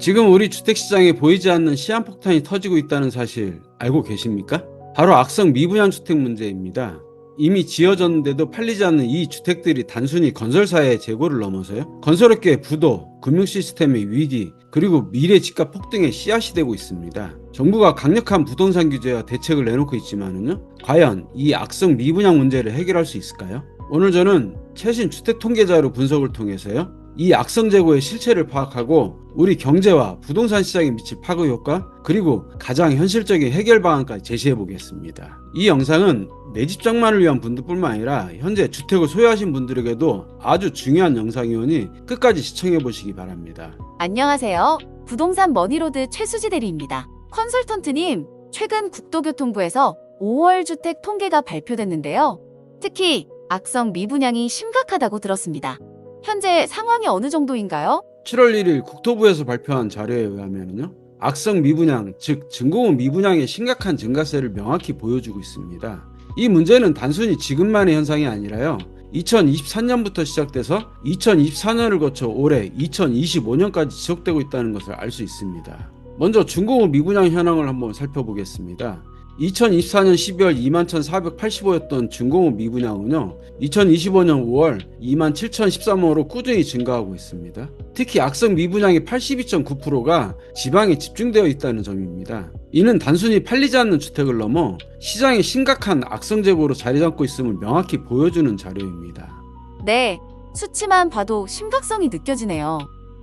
지금 우리 주택시장에 보이지 않는 시한폭탄이 터지고 있다는 사실 알고 계십니까? 바로 악성 미분양 주택 문제입니다. 이미 지어졌는데도 팔리지 않는 이 주택들이 단순히 건설사의 재고를 넘어서요. 건설업계의 부도, 금융 시스템의 위기, 그리고 미래 집값 폭등의 씨앗이 되고 있습니다. 정부가 강력한 부동산 규제와 대책을 내놓고 있지만은요. 과연 이 악성 미분양 문제를 해결할 수 있을까요? 오늘 저는 최신 주택 통계자료 분석을 통해서요. 이 악성 재고의 실체를 파악하고 우리 경제와 부동산 시장에 미칠 파급 효과 그리고 가장 현실적인 해결 방안까지 제시해 보겠습니다. 이 영상은 내 집 장만을 위한 분들뿐만 아니라 현재 주택을 소유하신 분들에게도 아주 중요한 영상이오니 끝까지 시청해 보시기 바랍니다. 안녕하세요. 부동산 머니로드 최수지 대리입니다. 컨설턴트님, 최근 국토교통부에서 5월 주택 통계가 발표됐는데요. 특히 악성 미분양이 심각하다고 들었습니다. 현재 상황이 어느 정도인가요? 7월 1일 국토부에서 발표한 자료에 의하면요. 악성 미분양, 즉 증공업 미분양의 심각한 증가세를 명확히 보여주고 있습니다. 이 문제는 단순히 지금만의 현상이 아니라요. 2023년부터 시작돼서 2024년을 거쳐 올해 2025년까지 지속되고 있다는 것을 알 수 있습니다. 먼저 중공업 미분양 현황을 한번 살펴보겠습니다. 2024년 12월 21,485였던 중공업 미분양은요, 2025년 5월 27,013호로 꾸준히 증가하고 있습니다. 특히 악성 미분양의 82.9%가 지방에 집중되어 있다는 점입니다. 이는 단순히 팔리지 않는 주택을 넘어 시장에 심각한 악성 재고로 자리 잡고 있음을 명확히 보여주는 자료입니다. 네, 수치만 봐도 심각성이 느껴지네요.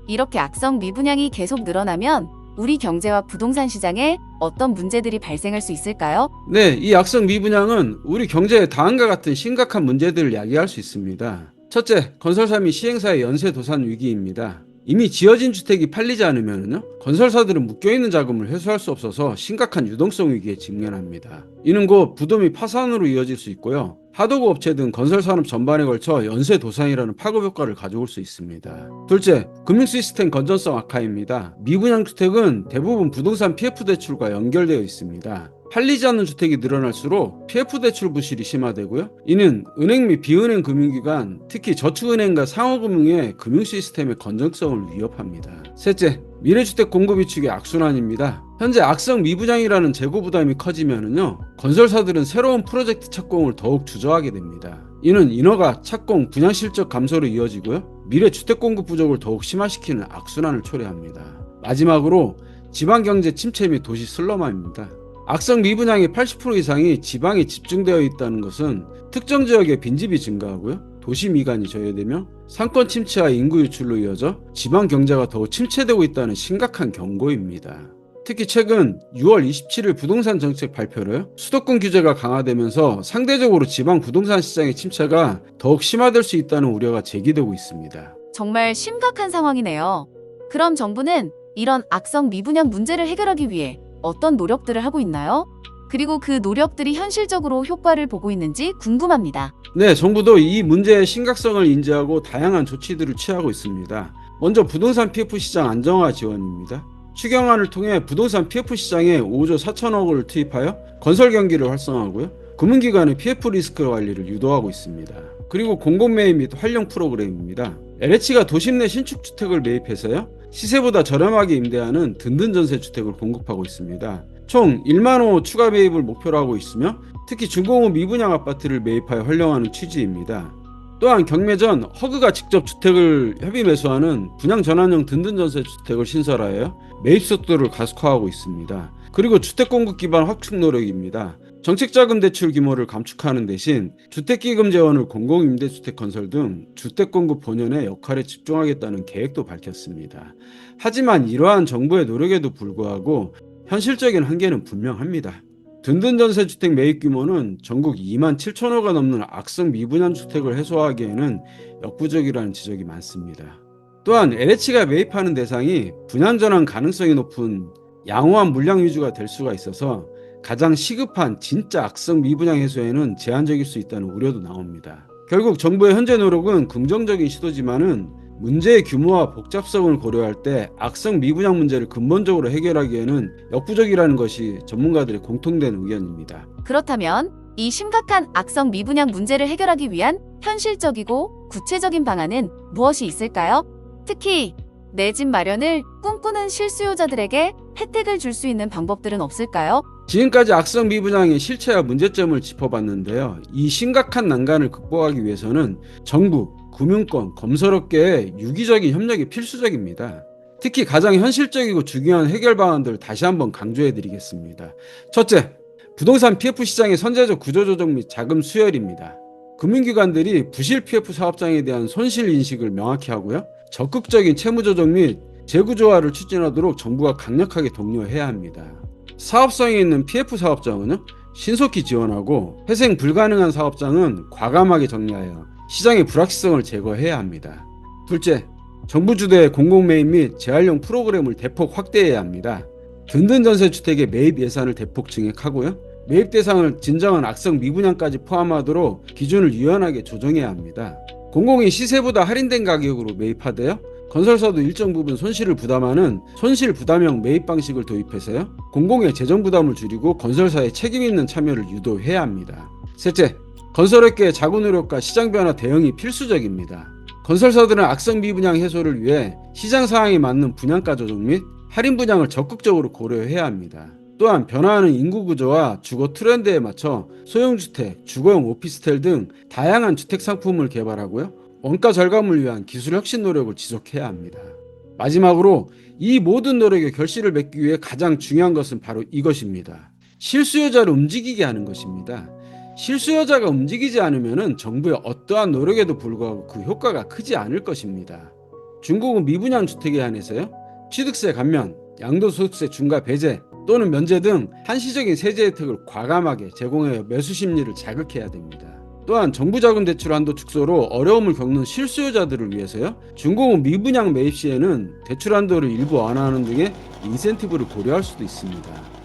이렇게 악성 미분양이 계속 늘어나면 우리 경제와 부동산 시장에 어떤 문제들이 발생할 수 있을까요? 네, 이 악성 미분양은 우리 경제에 다음과 같은 심각한 문제들을 야기할 수 있습니다. 첫째, 건설사 및 시행사의 연쇄 도산 위기입니다. 이미 지어진 주택이 팔리지 않으면요, 건설사들은 묶여있는 자금을 회수할 수 없어서 심각한 유동성 위기에 직면합니다. 이는 곧 부도 및 파산으로 이어질 수 있고요. 하도급 업체 등 건설 산업 전반에 걸쳐 연쇄 도산이라는 파급 효과를 가져올 수 있습니다. 둘째, 금융 시스템 건전성 악화입니다. 미분양 주택은 대부분 부동산 PF 대출과 연결되어 있습니다. 팔리지 않는 주택이 늘어날수록 PF 대출 부실이 심화되고요. 이는 은행 및 비은행 금융기관, 특히 저축은행과 상호금융의 금융 시스템의 건전성을 위협합니다. 셋째, 미래주택 공급 위축의 악순환입니다. 현재 악성 미분양이라는 재고 부담이 커지면은요, 건설사들은 새로운 프로젝트 착공을 더욱 주저하게 됩니다. 이는 인허가, 착공, 분양 실적 감소로 이어지고요, 미래 주택 공급 부족을 더욱 심화시키는 악순환을 초래합니다. 마지막으로 지방 경제 침체 및 도시 슬럼화입니다. 악성 미분양의 80% 이상이 지방에 집중되어 있다는 것은 특정 지역의 빈집이 증가하고요. 도시 미관이 저해되며 상권 침체와 인구 유출로 이어져 지방 경제가 더욱 침체되고 있다는 심각한 경고입니다. 특히 최근 6월 27일 부동산 정책 발표를 수도권 규제가 강화되면서 상대적으로 지방 부동산 시장의 침체가 더욱 심화될 수 있다는 우려가 제기되고 있습니다. 정말 심각한 상황이네요. 그럼 정부는 이런 악성 미분양 문제를 해결하기 위해 어떤 노력들을 하고 있나요? 그리고 그 노력들이 현실적으로 효과를 보고 있는지 궁금합니다. 네, 정부도 이 문제의 심각성을 인지하고 다양한 조치들을 취하고 있습니다. 먼저 부동산 PF 시장 안정화 지원입니다. 추경안을 통해 부동산 PF 시장에 5조 4천억 원을 투입하여 건설 경기를 활성화하고요. 금융기관의 PF 리스크 관리를 유도하고 있습니다. 그리고 공공매입 및 활용 프로그램입니다. LH가 도심 내 신축 주택을 매입해서요. 시세보다 저렴하게 임대하는 든든 전세 주택을 공급하고 있습니다. 총 1만 호 추가 매입을 목표로 하고 있으며 특히 중공업 미분양 아파트를 매입하여 활용하는 취지입니다. 또한 경매 전 허그가 직접 주택을 협의 매수하는 분양 전환형 든든 전세 주택을 신설하여 매입 속도를 가속화하고 있습니다. 그리고 주택 공급 기반 확충 노력입니다. 정책자금 대출 규모를 감축하는 대신 주택기금 재원을 공공임대주택 건설 등 주택 공급 본연의 역할에 집중하겠다는 계획도 밝혔습니다. 하지만 이러한 정부의 노력에도 불구하고 현실적인 한계는 분명합니다. 든든 전세 주택 매입 규모는 전국 2만 7천 호가 넘는 악성 미분양 주택을 해소하기에는 역부족이라는 지적이 많습니다. 또한 LH가 매입하는 대상이 분양 전환 가능성이 높은 양호한 물량 위주가 될 수가 있어서 가장 시급한 진짜 악성 미분양 해소에는 제한적일 수 있다는 우려도 나옵니다. 결국 정부의 현재 노력은 긍정적인 시도지만은 문제의 규모와 복잡성을 고려할 때 악성 미분양 문제를 근본적으로 해결하기에는 역부족이라는 것이 전문가들의 공통된 의견입니다. 그렇다면 이 심각한 악성 미분양 문제를 해결하기 위한 현실적이고 구체적인 방안은 무엇이 있을까요? 특히 내 집 마련을 꿈꾸는 실수요자들에게 혜택을 줄 수 있는 방법들은 없을까요? 지금까지 악성 미분양의 실체와 문제점을 짚어봤는데요. 이 심각한 난간을 극복하기 위해서는 정부, 금융권, 검사업계의 유기적인 협력이 필수적입니다. 특히 가장 현실적이고 중요한 해결 방안들을 다시 한번 강조해 드리겠습니다. 첫째, 부동산 PF 시장의 선제적 구조조정 및 자금 수혈입니다. 금융기관들이 부실 PF 사업장에 대한 손실 인식을 명확히 하고요. 적극적인 채무 조정 및 재구조화를 추진하도록 정부가 강력하게 독려해야 합니다. 사업성이 있는 PF 사업장은요, 신속히 지원하고 회생 불가능한 사업장은 과감하게 정리하여 시장의 불확실성을 제거해야 합니다. 둘째, 정부 주도의 공공 매입 및 재활용 프로그램을 대폭 확대해야 합니다. 든든 전세 주택의 매입 예산을 대폭 증액하고요. 매입 대상을 진정한 악성 미분양까지 포함하도록 기준을 유연하게 조정해야 합니다. 공공이 시세보다 할인된 가격으로 매입하되어 건설사도 일정 부분 손실을 부담하는 손실 부담형 매입 방식을 도입해서요. 공공의 재정 부담을 줄이고 건설사의 책임 있는 참여를 유도해야 합니다. 셋째, 건설업계의 자구 노력과 시장 변화 대응이 필수적입니다. 건설사들은 악성 미분양 해소를 위해 시장 상황에 맞는 분양가 조정 및 할인 분양을 적극적으로 고려해야 합니다. 또한 변화하는 인구 구조와 주거 트렌드에 맞춰 소형 주택, 주거용 오피스텔 등 다양한 주택 상품을 개발하고요. 원가 절감을 위한 기술 혁신 노력을 지속해야 합니다. 마지막으로 이 모든 노력의 결실을 맺기 위해 가장 중요한 것은 바로 이것입니다. 실수요자를 움직이게 하는 것입니다. 실수요자가 움직이지 않으면 정부의 어떠한 노력에도 불구하고 그 효과가 크지 않을 것입니다. 중국은 미분양 주택에 한해서요. 취득세 감면, 양도소득세 중과 배제 또는 면제 등 한시적인 세제 혜택을 과감하게 제공해 매수 심리를 자극해야 됩니다. 또한 정부 자금 대출 한도 축소로 어려움을 겪는 실수요자들을 위해서요. 중공업 미분양 매입 시에는 대출 한도를 일부 완화하는 등의 인센티브를 고려할 수도 있습니다.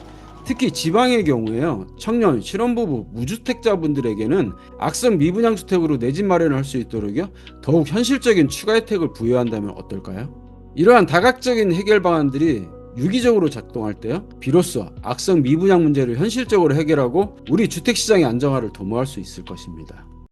특히 지방의 경우에요. 청년, 실혼부부, 무주택자분들에게는 악성 미분양 주택으로 내 집 마련을 할수 있도록요. 더욱 현실적인 추가 혜택을 부여한다면 어떨까요? 이러한 다각적인 해결 방안들이 유기적으로 작동할 때요. 비로소 악성 미분양 문제를 현실적으로 해결하고 우리 주택 시장의 안정화를 도모할 수 있을 것입니다.